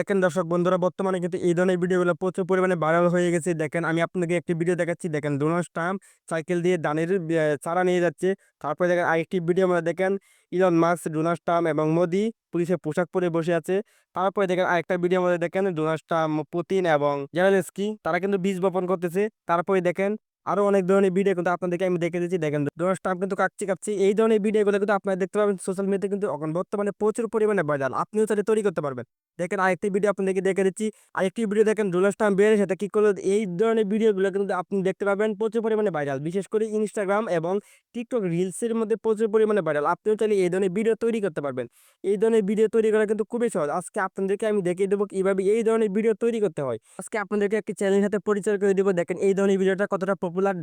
দেখেন দর্শক বন্ধুরা, বর্তমানে কিন্তু এই ধরনের ভিডিওগুলো প্রচুর পরিমাণে ভাইরাল হয়ে গেছে। দেখেন, আমি আপনাকে একটি ভিডিও দেখাচ্ছি। দেখেন ডোনাল্ড ট্রাম্প সাইকেল দিয়ে দানের চারা নিয়ে যাচ্ছে। তারপরে দেখেন, আরেকটি ভিডিও মধ্যে দেখেন ইলন মাস্ক ডোনাল্ড ট্রাম্প এবং মোদি পুলিশের পোশাক পরে বসে আছে। তারপরে দেখেন, আরেকটা ভিডিও মধ্যে দেখেন ডোনাল্ড ট্রাম্প পুতিন এবং জেলেনস্কি, তারা কিন্তু বীজ বপন করতেছে। তারপরে দেখেন আরও অনেক ধরনের ভিডিও কিন্তু আপনাদেরকে আমি দেখে দিচ্ছি দেখেন ডোনাল্ড ট্রাম্প কিন্তু কাচ্ছি কাচ্ছি এই ধরনের ভিডিওগুলো কিন্তু আপনারা দেখতে পাবেন সোশ্যাল মিডিয়াতে কিন্তু এখন বর্তমানে প্রচুর পরিমাণে ভাইরাল আপনিও তাহলে তৈরি করতে পারবেন। দেখেন আরেকটি ভিডিও আপনাদেরকে দেখে দিচ্ছি। আরেকটি ভিডিও দেখেন ডোনাল্ড ট্রাম্প বের সাথে কী করল? এই ধরনের ভিডিওগুলো কিন্তু আপনি দেখতে পাবেন প্রচুর পরিমাণে ভাইরাল বিশেষ করে ইনস্টাগ্রাম এবং টিকটক রিলসের মধ্যে প্রচুর পরিমাণে ভাইরাল আপনিও চাইলে এই ধরনের ভিডিও তৈরি করতে পারবেন। এই ধরনের ভিডিও তৈরি করা কিন্তু খুবই সহজ। আজকে আপনাদেরকে আমি দেখিয়ে দেবো কীভাবে এই ধরনের ভিডিও তৈরি করতে হয়। আজকে আপনাদেরকে একটি চ্যানেলের সাথে পরিচয় করে দেবো। দেখেন এই ধরনের ভিডিওটা কতটা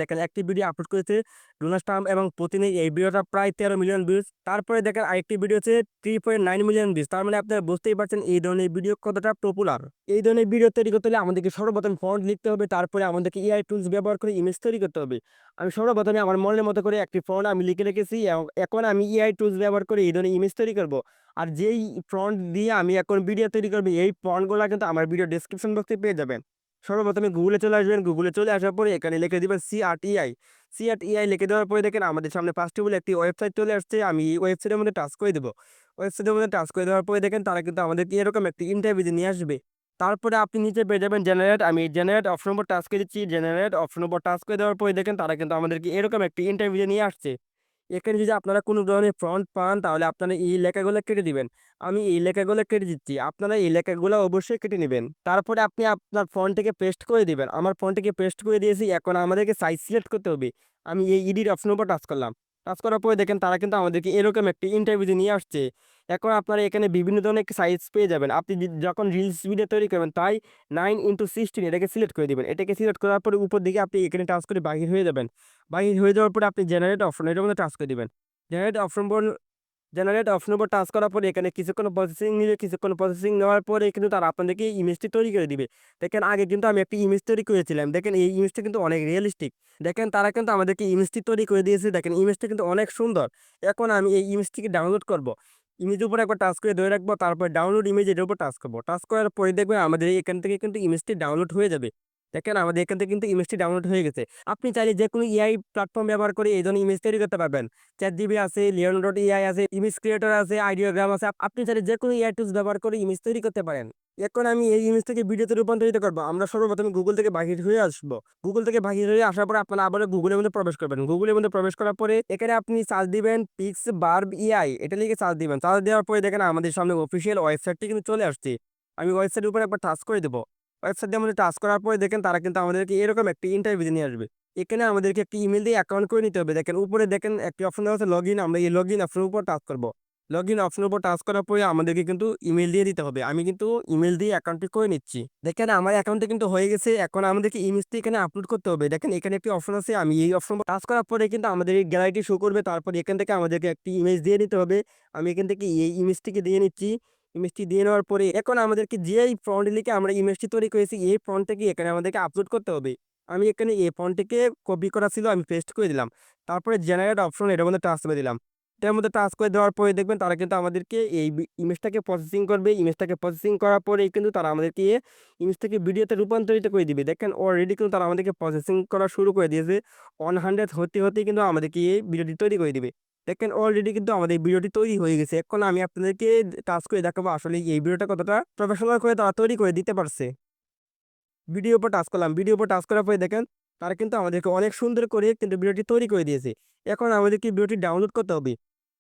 দেখেন, একটি ভিডিও আপলোড করেছে ডোনাল্ড ট্রাম্প এবং পুতিনের এই ভিডিওটা প্রায় তেরো মিলিয়ন ভিউজ তারপরে দেখেন আরেকটি ভিডিও হচ্ছে three point nine million views তার মানে আপনারা বুঝতেই পারছেন এই ধরনের ভিডিও কতটা পপুলার এই ধরনের ভিডিও তৈরি করতে হলে আমাদেরকে সর্বপ্রথম ফন্ট লিখতে হবে, তারপরে আমাদেরকে এআই টুলস ব্যবহার করে ইমেজ তৈরি করতে হবে। আমি সর্বপ্রথমে আমার মনের মতো করে একটি ফন্ট আমি লিখে রেখেছি এবং এখন আমি এআই টুলস ব্যবহার করে এই ধরনের ইমেজ তৈরি করব। আর যেই ফ্রন্ট দিয়ে আমি এখন ভিডিও তৈরি করব, এই ফন্টগুলো কিন্তু আমার ভিডিও ডেসক্রিপশন বক্সে পেয়ে যাবেন। সর্বপ্রথমে গুগলে চলে আসবেন। গুগলে চলে আসার পরে এখানে লিখে দিবেন C R TI C R TI লিখে দেওয়ার পরে দেখেন আমাদের সামনে ফার্স্টে বলে একটি ওয়েবসাইট চলে আসছে। আমি এই ওয়েবসাইটের মধ্যে টাচ করে দেবো। ওয়েবসাইটের মধ্যে টাচ করে দেওয়ার পরে দেখেন তারা কিন্তু আমাদেরকে এরকম একটি ইন্টারভিউ নিয়ে আসবে। তারপরে আপনি নিচে পেয়ে যাবেন জেনারেট আমি জেনারেট অপশন নম্বর টাচ করে দিচ্ছি। জেনারেট অপশন নম্বর টাচ করে দেওয়ার পরে দেখেন তারা কিন্তু আমাদেরকে এরকম একটি ইন্টারভিউ নিয়ে আসছে। এখানে যদি আপনারা কোনো ধরনের ফ্রন্ট পান, তাহলে আপনারা এই লেখাগুলো কেটে দিবেন। আমি এই লেখাগুলো কেটে দিচ্ছি। আপনারা এই লেখাগুলো অবশ্যই কেটে নেবেন। তারপরে আপনি আপনার ফোনটিকে পেস্ট করে দিবেন। আমার ফোনটিকে পেস্ট করে দিয়েছি। এখন আমাদেরকে সাইজ সিলেক্ট করতে হবে। আমি এই ইডির অপশন উপর টাচ করলাম। টাচ করার পরে দেখেন তারা কিন্তু আমাদেরকে এরকম একটি ইন্টারভিউ নিয়ে আসছে। এখন আপনারা এখানে বিভিন্ন ধরনের সাইজ পেয়ে যাবেন। আপনি যখন রিলস ভিডিও তৈরি করবেন, তাই নাইন ইন্টু সিক্সটিন এটাকে সিলেক্ট করে দেবেন। এটাকে সিলেক্ট করার পরে উপর দিকে আপনি এখানে টাচ করে বাহির হয়ে যাবেন। বাহির হয়ে যাওয়ার পরে আপনি জেনারেট অপশন এটার মধ্যে টাচ করে দেবেন। জেনারেট অপশন জেনারেট অপশন উপর টাচ করার পরে এখানে কিছুক্ষণ প্রসেসিং নিলে কিছুক্ষণ প্রসেসিং নেওয়ার পরে কিন্তু তারা আপনাদেরকে ইমেজটি তৈরি করে দিবে। দেখেন আগে কিন্তু আমি একটি ইমেজ তৈরি করেছিলাম। দেখেন এই ইমেজটা কিন্তু অনেক রিয়েলিস্টিক দেখেন তারা কিন্তু আমাদেরকে ইমেজটি তৈরি করে দিয়েছে। দেখেন ইমেজটা কিন্তু অনেক সুন্দর। এখন আমি এই ইমেজটিকে ডাউনলোড করব। ইমেজের উপর একবার টাচ করে ধরে রাখব। তারপর ডাউনলোড ইমেজ এর উপর টাচ করব। টাচ করার পরে দেখবে আমাদের এখান থেকে কিন্তু ইমেজটি ডাউনলোড হয়ে যাবে। দেখেন আমাদের এখান থেকে কিন্তু ইমেজটি ডাউনলোড হয়ে গেছে। আপনি চাইলে যে কোনো এআই প্ল্যাটফর্ম ব্যবহার করে এই ধরনের ইমেজ তৈরি করতে পারবেন। চ্যাট জিবি আছে লিওন ডট এআই আছে ইমেজ ক্রিয়েটর আছে আইডিওগ্রাম আছে আপনি চাইলে যে কোনো এআই টুলস ব্যবহার করে ইমেজ তৈরি করতে পারেন। এখন আমি এই ইমেজ থেকে ভিডিওতে রূপান্তরিত করব। আমরা সর্বপ্রথমে গুগল থেকে বাহির হয়ে আসব। গুগল থেকে বাহির হয়ে আসার পরে আপনারা আবার গুগলের মধ্যে প্রবেশ করবেন। গুগলের মধ্যে প্রবেশ করার পরে এখানে আপনি সার্চ দিবেন পিক্স বার্ব ইআই এটা লিখে সার্চ দিবেন। সার্চ দেওয়ার পরে দেখেন আমাদের সামনে অফিসিয়াল ওয়েবসাইটটি কিন্তু চলে আসছে। আমি ওয়েবসাইটের উপরে একবার টাচ করে দেবো। ওয়েবসাইটে আমাদের টাচ করার পরে দেখেন তারা কিন্তু আমাদেরকে এরকম একটি ইন্টারভিউ নিয়ে আসবে। এখানে আমাদেরকে একটি ইমেল দিয়ে অ্যাকাউন্ট করে নিতে হবে। দেখেন উপরে দেখেন একটি অপশন দেওয়া আছে লগ ইন আমরা এই লগ ইন অপশনের উপর টাচ করব। লগ ইন অপশনের উপর টাচ করার পরে আমাদেরকে কিন্তু ইমেল দিয়ে দিতে হবে। আমি কিন্তু ইমেল দিয়ে অ্যাকাউন্টটি করে নিচ্ছি। দেখেন আমার অ্যাকাউন্টে কিন্তু হয়ে গেছে। এখন আমাদেরকে ইমেজটি এখানে আপলোড করতে হবে। দেখেন এখানে একটি অপশন আছে। আমি এই অপশন টাচ করার পরে কিন্তু আমাদের এই গ্যালারিটি শো করবে। তারপর এখান থেকে আমাদেরকে একটি ইমেজ দিয়ে নিতে হবে। আমি এখান থেকে এই ইমেজটিকে দিয়ে নিচ্ছি। ইমেজটি দিয়ে নেওয়ার পরে এখন আমাদেরকে যেই ফন্ট লিখে আমরা ইমেজটি তৈরি করেছি, এই ফ্রন্টটাকে এখানে আমাদেরকে আপলোড করতে হবে। আমি এখানে এই ফন্টটিকে কপি করা ছিল, আমি পেস্ট করে দিলাম। তারপরে জেনারেট অপশন এটার মধ্যে টাচ করে দিলাম। এটার মধ্যে টাচ করে দেওয়ার পরে দেখবেন তারা কিন্তু আমাদেরকে এই ইমেজটাকে প্রসেসিং করবে। ইমেজটাকে প্রসেসিং করার পরেই কিন্তু তারা আমাদেরকে ইমেজটাকে ভিডিওতে রূপান্তরিত করে দিবে। দেখেন অলরেডি কিন্তু তারা আমাদেরকে প্রসেসিং করা শুরু করে দিয়েছে। ওয়ান হান্ড্রেড হতে হতে কিন্তু আমাদেরকে এই ভিডিওটি তৈরি করে দিবে। দেখেন অলরেডি কিন্তু আমাদের ভিডিওটি তৈরি হয়ে গেছে। এখন আমি আপনাদেরকে টাচ করে দেখাবো আসলে এই ভিডিওটা কতটা প্রফেশনাল করে তারা তৈরি করে দিতে পারছে। ভিডিও উপর টাচ করলাম। ভিডিও উপর টাচ করার পরে দেখেন, তারা কিন্তু আমাদেরকে অনেক সুন্দর করে কিন্তু ভিডিওটি তৈরি করে দিয়েছে। এখন আমাদেরকে ভিডিওটি ডাউনলোড করতে হবে।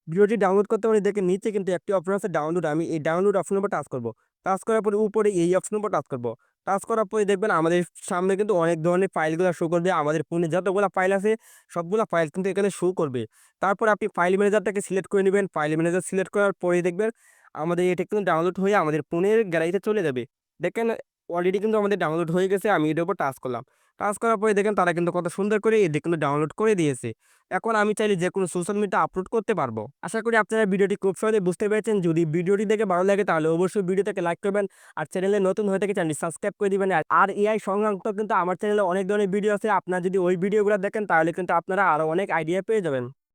ভিডিওটি ডাউনলোড করতে হলে দেখেন নিচে কিন্তু একটি অপশন আছে ডাউনলোড আমি এই ডাউনলোড অপশনের উপর টাচ করব। টাচ করার পরে উপরে এই অপশনের উপর টাচ করব। টাচ করার পরে দেখবেন আমাদের সামনে কিন্তু অনেক ধরনের ফাইলগুলো শো করবে। আমাদের ফোনে যতগুলো ফাইল আছে, সবগুলো ফাইল কিন্তু এখানে শো করবে। তারপর আপনি ফাইল ম্যানেজারটাকে সিলেক্ট করে নেবেন। ফাইল ম্যানেজার সিলেক্ট করার পরে দেখবেন আমাদের এটা কিন্তু ডাউনলোড হয়ে আমাদের ফোনের গ্যালারিতে চলে যাবে। দেখেন অলরেডি কিন্তু আমাদের ডাউনলোড হয়ে গেছে, আমি এটার উপর টাচ করলাম। টাচ করার পরে দেখেন তারা কিন্তু কত সুন্দর করে এদের কিন্তু ডাউনলোড করে দিয়েছে। এখন আমি চাইলে যে কোনো সোশ্যাল মিডিয়া আপলোড করতে পারব। আশা করি আপনারা ভিডিওটি খুব সহজে বুঝতে পেরেছেন। যদি ভিডিওটি দেখে ভালো লাগে তাহলে অবশ্যই ভিডিওটাকে লাইক করবেন আর চ্যানেলে নতুন হয়ে থাকে চ্যানেলটি সাবস্ক্রাইব করে দিবেন। আর- এআই সংক্রান্ত কিন্তু আমার চ্যানেলে অনেক ধরনের ভিডিও আছে। আপনারা যদি ওই ভিডিওগুলো দেখেন তাহলে কিন্তু আপনারা আরও অনেক আইডিয়া পেয়ে যাবেন।